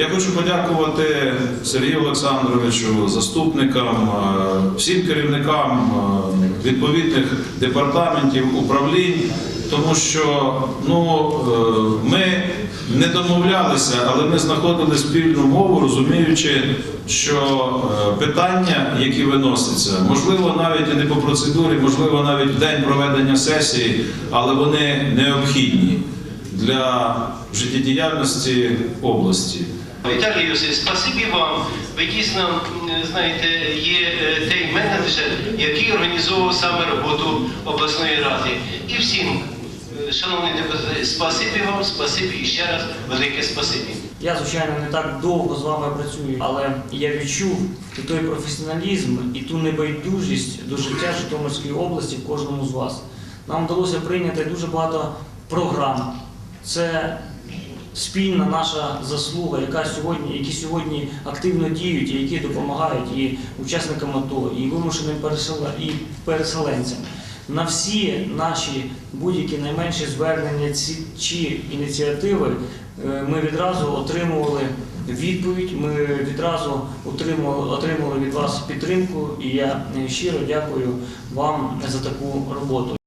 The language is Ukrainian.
Я хочу подякувати Сергію Олександровичу, заступникам, е, всім керівникам е, відповідних департаментів, управлінь, тому що ну, е, ми не домовлялися, але ми знаходили спільну мову, розуміючи, що питання, які виносяться, можливо, навіть і не по процедурі, можливо, навіть в день проведення сесії, але вони необхідні для життєдіяльності області. Віталій Йосиф, спасибі вам. Ви дійсно знаєте, є е, той менеджер, який організовував саме роботу обласної ради. І всім, е, шановні депутати, спасибі вам, спасибі і ще раз велике спасибі. Я, звичайно, не так довго з вами працюю, але я відчув і той професіоналізм, і ту небайдужість до життя Житомирської області в кожному з вас. Нам вдалося прийняти дуже багато програм. Це спільна наша заслуга, яка сьогодні, які сьогодні активно діють і які допомагають і учасникам АТО, і вимушеним і переселенцям. На всі наші будь-які найменші звернення чи ініціативи е, ми відразу отримували відповідь. Ми відразу отримували, отримали від вас підтримку, і я щиро дякую вам за таку роботу.